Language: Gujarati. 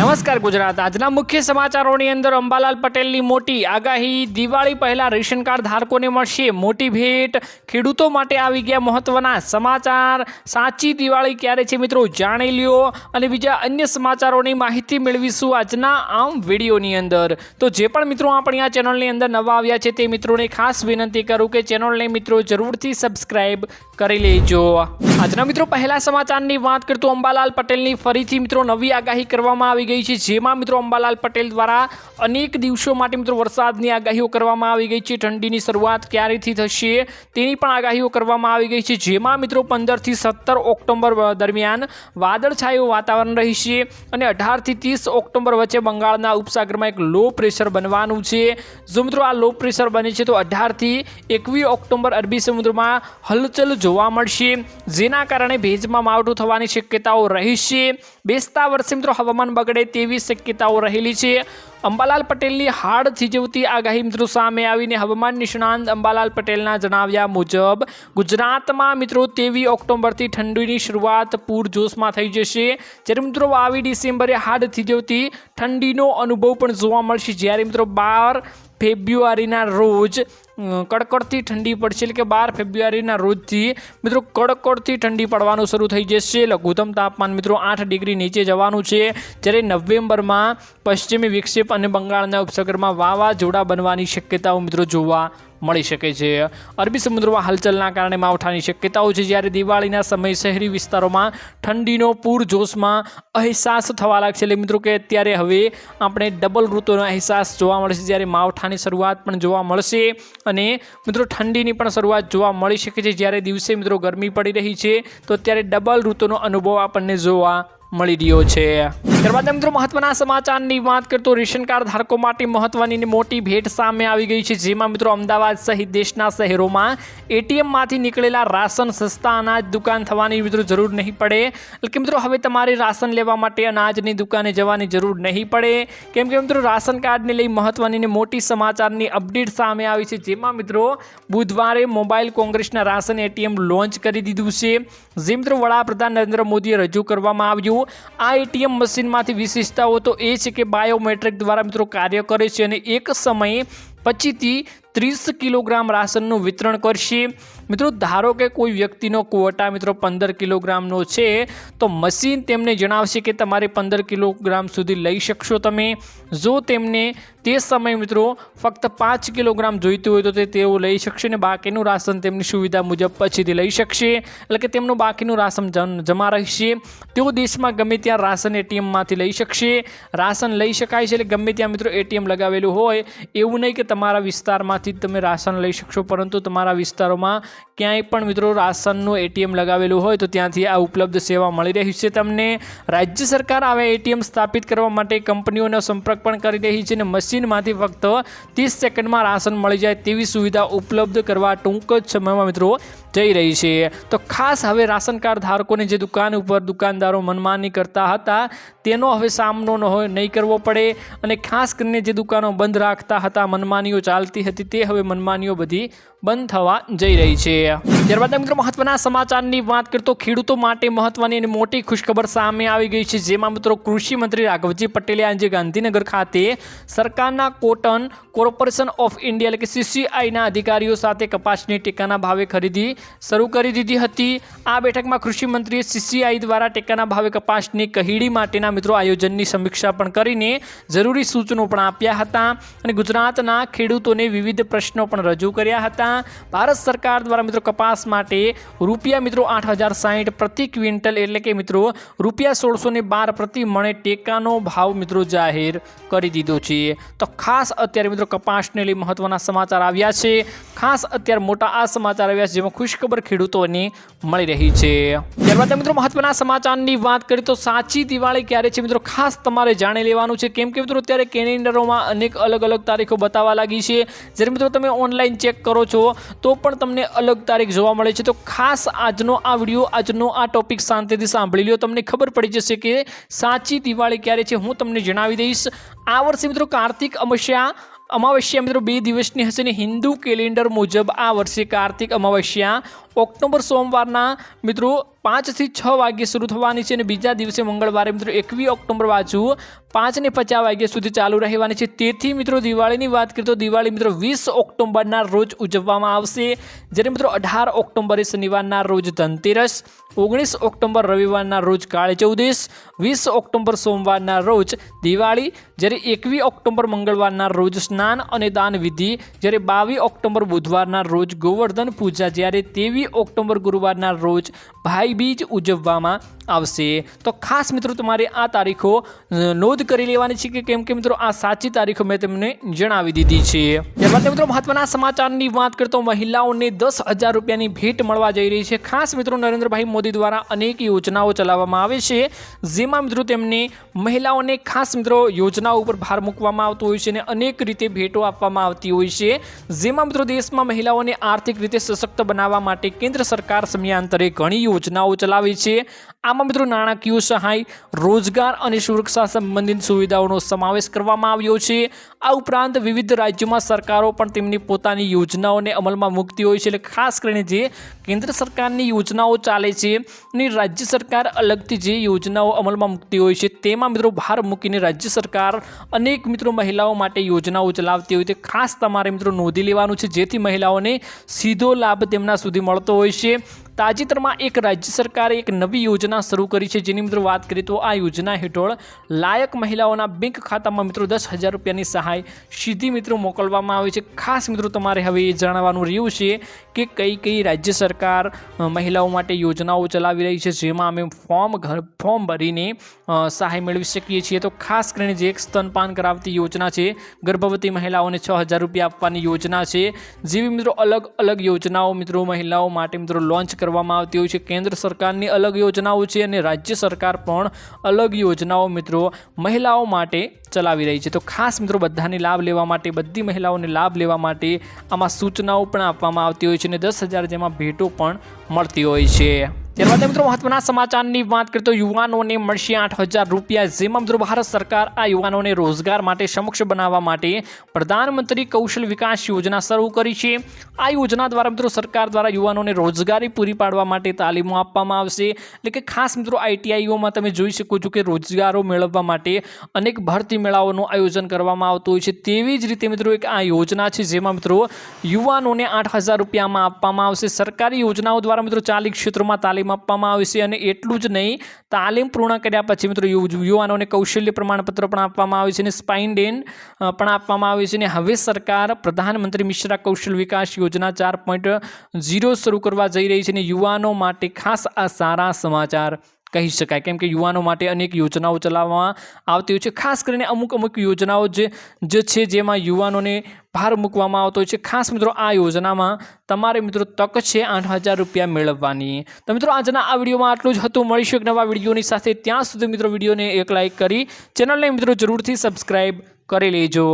નમસ્કાર ગુજરાત. આજના મુખ્ય સમાચારોની અંદર અંબાલાલ પટેલની મોટી આગાહી. દિવાળી પહેલા રેશન કાર્ડ ધારકોને મળશે. મોટી ભેટ. ખેડૂતો માટે આવી ગયા મહત્વના સમાચાર. સાચી દિવાળી ક્યારે છે મિત્રો? જાણી લ્યો. અને બીજા અન્ય સમાચારોની માહિતી મેળવીશું આજના આમ વિડીયોની અંદર. તો જે પણ મિત્રો આપણી આ ચેનલની અંદર નવા આવ્યા છે તે મિત્રોને ખાસ વિનંતી કરું કે ચેનલને મિત્રો જરૂરથી સબસ્ક્રાઈબ કરી લેજો. આજના મિત્રો પહેલા સમાચારની વાત કરતું અંબાલાલ પટેલની ફરીથી મિત્રો નવી આગાહી કરવામાં આવી ગઈ છે, જેમાં મિત્રો અંબાલાલ પટેલ દ્વારા અનેક દિવસો માટે મિત્રો વરસાદની આગાહીઓ કરવામાં આવી ગઈ છે. ઠંડીની શરૂઆત ક્યારેથી થશે તેની પણ આગાહીઓ કરવામાં આવી ગઈ છે. જેમાં મિત્રો પંદરથી સત્તર ઓક્ટોબર દરમિયાન વાદળછાયું વાતાવરણ રહેશે અને અઢારથી ત્રીસ ઓક્ટોબર વચ્ચે બંગાળના ઉપસાગરમાં એક લો પ્રેશર બનવાનું છે. જો મિત્રો આ લો પ્રેશર બને છે, તો અઢારથી એકવીસ ઓક્ટોબર અરબી સમુદ્રમાં હલચલ જોવા મળશે, જેના કારણે ભેજમાં માવઠું થવાની શક્યતાઓ રહેશે. બેસતા વર્ષે મિત્રો હવામાન બગડે તેવી શક્યતાઓ રહેલી છે. અંબાલાલ પટેલની હાડ થીજવતી આગાહી મિત્રો સામે આવીને હવામાન નિષ્ણાંત અંબાલાલ પટેલના જણાવ્યા મુજબ, ગુજરાતમાં મિત્રો તેવી ઓક્ટોબરથી ઠંડીની શરૂઆત પૂરજોશમાં થઈ જશે. જ્યારે મિત્રો આવી ડિસેમ્બરે હાડ થીજવતી ઠંડીનો અનુભવ પણ જોવા મળશે. જ્યારે મિત્રો બાર ફેબ્રુઆરીના રોજ અ, કડકડતી ઠંડી પડશે. એટલે કે બાર ફેબ્રુઆરીના રોજથી મિત્રો કડકડથી ઠંડી પડવાનું શરૂ થઈ જશે. લઘુત્તમ તાપમાન મિત્રો આઠ ડિગ્રી નીચે જવાનું છે. જ્યારે નવેમ્બરમાં પશ્ચિમી વિક્ષેપ અને બંગાળના ઉપસાગરમાં વાવાઝોડા બનવાની શક્યતાઓ મિત્રો જોવા મળી શકે છે. અરબી સમુદ્રમાં હલચલના કારણે માવઠાની શક્યતાઓ છે. જ્યારે દિવાળીના સમય શહેરી વિસ્તારોમાં ઠંડીનો પૂરજોશમાં અહેસાસ થવા લાગશે. એટલે મિત્રો કે અત્યારે હવે આપણે ડબલ ઋતુનો અહેસાસ જોવા મળશે. જ્યારે માવઠાની શરૂઆત પણ જોવા મળશે. અને મિત્રો ઠંડીની પણ શરૂઆત જોવા મળી શકે છે. જ્યારે દિવસે મિત્રો ગરમી પડી રહી છે, તો અત્યારે ડબલ ઋતુનો અનુભવ આપણને જોવા મળી રહ્યો છે. ત્યારબાદ મિત્રો મહત્વના સમાચારની વાત કરતો રેશન કાર્ડ ધારકો માટે મહત્વની મોટી ભેટ સામે આવી ગઈ છે, જેમાં મિત્રો અમદાવાદ સહિત દેશના શહેરોમાં એટીએમમાંથી નીકળેલા રાશન સસ્તા અનાજ દુકાન થવાની મિત્રો જરૂર નહીં પડે. એટલે કે મિત્રો હવે તમારે રાશન લેવા માટે અનાજની દુકાને જવાની જરૂર નહીં પડે. કેમ કે મિત્રો રાશન કાર્ડને લઈ મહત્વની મોટી સમાચારની અપડેટ સામે આવી છે, જેમાં મિત્રો બુધવારે મોબાઈલ કોંગ્રેસના રાશન એટીએમ લોન્ચ કરી દીધું છે. જે મિત્રો વડાપ્રધાન નરેન્દ્ર મોદીએ રજૂ કરવામાં આવ્યું, આ એટીએમ મશીનમાંથી વિશેષતાઓ તો એ છે કે બાયોમેટ્રિક દ્વારા મિત્રો કાર્ય કરે છે અને એક સમયે પચીસથી ત્રીસ કિલોગ્રામ રાશનનું વિતરણ કરશે. મિત્રો, ધારો કે કોઈ વ્યક્તિનો ક્વોટા મિત્રો પંદર કિલોગ્રામનો છે, તો મશીન તેમને જણાવશે કે તમારે પંદર કિલોગ્રામ સુધી લઈ શકશો તમે. જો તેમને તે સમય મિત્રો ફક્ત પાંચ કિલોગ્રામ જોઈતું હોય તો તે તેઓ લઈ શકશે અને બાકીનું રાશન તેમની સુવિધા મુજબ પછીથી લઈ શકશે. એટલે કે તેમનું બાકીનું રાશન જમા રહેશે. તેઓ દેશમાં ગમે ત્યાં રાશન એટીએમમાંથી લઈ શકશે. રાશન લઈ શકાય છે એટલે ગમે ત્યાં મિત્રો એટીએમ લગાવેલું હોય, એવું નહીં કે તમારા વિસ્તારમાંથી જ તમે રાશન લઈ શકશો, પરંતુ તમારા વિસ્તારોમાં ક્યાંય પણ મિત્રો રાશનનું એટીએમ લગાવેલું હોય તો ત્યાંથી આ ઉપલબ્ધ સેવા મળી રહી છે. તમને રાજ્ય સરકાર આવા એટીએમ સ્થાપિત કરવા માટે કંપનીઓનો સંપર્ક પણ કરી રહી છે અને મશીનમાંથી ફક્ત ત્રીસ સેકન્ડમાં રાશન મળી જાય તેવી સુવિધા ઉપલબ્ધ કરવા ટૂંક જ સમયમાં મિત્રો જઈ રહી છે. તો ખાસ હવે રાશન કાર્ડ ધારકોને જે દુકાન ઉપર દુકાનદારો મનમાની કરતા હતા, તેનો હવે સામનો ન હોય, નહીં કરવો પડે. અને ખાસ કરીને જે દુકાનો બંધ રાખતા હતા, મનમાનીઓ ચાલતી હતી, તે હવે મનમાનીઓ બધી બંધ થવા જઈ રહી છે. ત્યારબાદ મિત્રો મહત્વના સમાચારની વાત કરતો ખેડૂતો માટે મહત્વની અને મોટી ખુશખબર સામે આવી ગઈ છે, જેમાં મિત્રો કૃષિ મંત્રી રાઘવજી પટેલે આજે ગાંધીનગર ખાતે સરકારના કોટન કોર્પોરેશન ઓફ ઇન્ડિયા એટલે કે સીસીઆઈના અધિકારીઓ સાથે કપાસની ટેકાના ભાવે ખરીદી શરૂ કરી દીધી હતી. આ બેઠકમાં કૃષિ મંત્રીએ સીસીઆઈ દ્વારા ટેકાના ભાવે કપાસની કહીડી માટેના મિત્રો આયોજનની સમીક્ષા પણ કરીને જરૂરી સૂચનો પણ આપ્યા હતા અને ગુજરાતના ખેડૂતોને વિવિધ પ્રશ્નો પણ રજૂ કર્યા હતા. ભારત સરકાર દ્વારા મિત્રો કપાસ માટે રૂપિયા મિત્રો આઠ હજાર સાહીઠ પ્રતિ ક્વિન્ટલ એટલે કે મિત્રો રૂપિયા સોળસો બાર પ્રતિ મણે ટેકાનો ભાવ મિત્રો જાહેર કરી દીધો છે. તો ખાસ અત્યારે મિત્રો કપાસને લઈ મહત્વના સમાચાર આવ્યા છે. ખાસ અત્યારે મોટા આ સમાચાર આવ્યા છે જેમાં ખુશખબર ખેડૂતોને મળી રહી છે. ત્યારબાદ મિત્રો મહત્વના સમાચારની વાત કરીએ તો સાચી દિવાળી ક્યારે છે મિત્રો ખાસ તમારે જાણી લેવાનું છે. કેમ કે મિત્રો અત્યારે કેલેન્ડરોમાં અનેક અલગ અલગ તારીખો બતાવવા લાગી છે. જ્યારે મિત્રો તમે ઓનલાઈન ચેક કરો છો તો પણ તમને અલગ તારીખ જોવા મળે છે. તો ખાસ આજનો આ વીડિયો, આજનો આ ટોપિક શાંતિથી સાંભળી લો તમને ખબર પડી જશે કે સાચી દિવાળી ક્યારે છે હું તમને જણાવી દઈશ. આ વર્ષે મિત્રો કાર્તિક અમાસ્યા, અમાવસ્યા મિત્રો બે દિવસની હશે ને હિન્દુ કેલેન્ડર મુજબ આ વર્ષે કાર્તિક અમાવસ્યા ઓક્ટોબર સોમવારના મિત્રો પાંચથી છ વાગ્યે શરૂ થવાની છે અને બીજા દિવસે મંગળવારે મિત્રો એકવી ઓક્ટોબર બાજુ પાંચને પચાસ વાગ્યા સુધી ચાલુ રહેવાની છે. તેથી મિત્રો દિવાળીની વાત કરીએ તો દિવાળી મિત્રો વીસ ઓક્ટોબરના રોજ ઉજવવામાં આવશે. જ્યારે મિત્રો અઢાર ઓક્ટોબરે શનિવારના રોજ ધનતેરસ, ઓગણીસ ઓક્ટોબર રવિવારના રોજ કાળી ચૌદશ વીસ ઓક્ટોબર સોમવારના રોજ દિવાળી, જ્યારે એકવી ઓક્ટોબર મંગળવારના રોજ સ્નાન અને દાન વિધિ, જ્યારે બાવીસ ઓક્ટોબર બુધવારના રોજ ગોવર્ધન પૂજા, જ્યારે તેવી ઓક્ટોબર ગુરુવારના રોજ ભાઈબીજ ઉજવવામાં આવશે. તો ખાસ મિત્રો તમારે આ તારીખો નોંધ કરી લેવાની છે કે કેમ કે મિત્રો આ સાચી તારીખો મેં તમને જણાવી દીધી છે. ત્યારબાદ મિત્રો મહત્વના સમાચારની વાત કરતો મહિલાઓને દસ હજાર રૂપિયાની ભેટ મળવા જઈ રહી છે. ખાસ મિત્રો નરેન્દ્રભાઈ મોદી દ્વારા અનેક યોજનાઓ ચલાવવામાં આવે છે, જેમાં મિત્રો તેમને મહિલાઓને ખાસ મિત્રો યોજનાઓ ઉપર ભાર મૂકવામાં આવતો હોય છે અને અનેક રીતે ભેટો આપવામાં આવતી હોય છે. જેમાં મિત્રો દેશમાં મહિલાઓને આર્થિક રીતે સશક્ત બનાવવા માટે કેન્દ્ર સરકાર સમયાંતરે ઘણી યોજનાઓ ચલાવી છે. આમાં મિત્રો નાણાકીય સહાય, રોજગાર અને સુરક્ષા સંબંધિત સુવિધાઓનો સમાવેશ કરવામાં આવ્યો છે. આ ઉપરાંત વિવિધ રાજ્યોમાં સરકારો પણ તેમની પોતાની યોજનાઓને અમલમાં મૂકતી હોય છે. એટલે ખાસ કરીને જે કેન્દ્ર સરકારની યોજનાઓ ચાલે છે અને રાજ્ય સરકાર અલગથી જે યોજનાઓ અમલમાં મૂકતી હોય છે, તેમાં મિત્રો ભાર મૂકીને રાજ્ય સરકાર અનેક મિત્રો મહિલાઓ માટે યોજનાઓ ચલાવતી હોય તે ખાસ તમારે મિત્રો નોંધી લેવાનું છે. જેથી મહિલાઓને સીધો લાભ તેમના સુધી મળતો હોય છે તાજેતરમાં એક રાજ્ય સરકારે એક નવી યોજના શરૂ કરી છે. જેની મિત્રો વાત કરીએ તો આ યોજના હેઠળ લાયક મહિલાઓના બેંક ખાતામાં મિત્રો દસ હજાર રૂપિયાની સહાય સીધી મિત્રો મોકલવામાં આવે છે. ખાસ મિત્રો તમારે હવે એ જાણવાનું રહ્યું છે કે કઈ કઈ રાજ્ય સરકાર મહિલાઓ માટે યોજનાઓ ચલાવી રહી છે, જેમાં અમે ફોર્મ ઘર, ફોર્મ ભરીને સહાય મેળવી શકીએ છીએ. તો ખાસ કરીને જે એક સ્તનપાન કરાવતી યોજના છે, ગર્ભવતી મહિલાઓને છ હજાર રૂપિયા આપવાની યોજના છે. જેવી મિત્રો અલગ અલગ યોજનાઓ મિત્રો મહિલાઓ માટે મિત્રો લોન્ચ કરવામાં આવતી હોય છે. કેન્દ્ર સરકારની અલગ યોજનાઓ છે અને રાજ્ય સરકાર પણ અલગ યોજનાઓ મિત્રો મહિલાઓ માટે ચલાવી રહી છે. તો ખાસ મિત્રો બધાને લાભ લેવા માટે, બધી મહિલાઓને લાભ લેવા માટે આમાં સૂચનાઓ પણ આપવામાં આવતી હોય છે અને દસ હજાર જેમાં ભેટો પણ મળતી હોય છે. ત્યારબાદ મિત્રો મહત્વના સમાચારની વાત કરીએ તો યુવાનોને મળશે આઠ હજાર રૂપિયા જેમાં મિત્રો ભારત સરકાર આ યુવાનોને રોજગાર માટે સમક્ષ બનાવવા માટે પ્રધાનમંત્રી કૌશલ વિકાસ યોજના શરૂ કરી છે. આ યોજના દ્વારા મિત્રો સરકાર દ્વારા યુવાનોને રોજગારી પૂરી પાડવા માટે તાલીમો આપવામાં આવશે. એટલે કે ખાસ મિત્રો આઈટીઆઈઓમાં તમે જોઈ શકો છો કે રોજગારો મેળવવા માટે અનેક ભરતી મેળાઓનું આયોજન કરવામાં આવતું હોય છે. તેવી જ રીતે મિત્રો એક આ યોજના છે જેમાં મિત્રો યુવાનોને આઠ હજાર રૂપિયામાં આપવામાં આવશે. સરકારી યોજનાઓ દ્વારા મિત્રો ચાલી ક્ષેત્રોમાં તાલીમ આપવામાં આવશે અને એટલું જ નહીં તાલીમ પૂર્ણ કર્યા પછી મિત્રો યુવાનોને કૌશલ્ય પ્રમાણપત્ર પણ આપવામાં આવે છે અને સ્પાઇન્ડેન અ, પણ આપવામાં આવે છે અને હવે સરકાર પ્રધાનમંત્રી મિશ્રા કૌશલ વિકાસ યોજના ચાર પોઈન્ટ શરૂ કરવા જઈ રહી છે અને યુવાનો માટે ખાસ આ સારા સમાચાર કહી શકાય. કેમ કે યુવાનો માટે અનેક યોજનાઓ ચલાવવામાં આવતી હોય છે. ખાસ કરીને અમુક અમુક યોજનાઓ જે જે છે જેમાં યુવાનોને ભાર મૂકવામાં આવતો હોય છે. ખાસ મિત્રો આ યોજનામાં તમારે મિત્રો તક છે આઠ હજાર રૂપિયા મેળવવાની. તો મિત્રો આજના આ વિડીયોમાં આટલું જ હતું. મળીશું એક નવા વિડીયોની સાથે. ત્યાં સુધી મિત્રો વિડીયોને એક લાઇક કરી ચેનલને મિત્રો જરૂરથી સબસ્ક્રાઈબ કરી લેજો.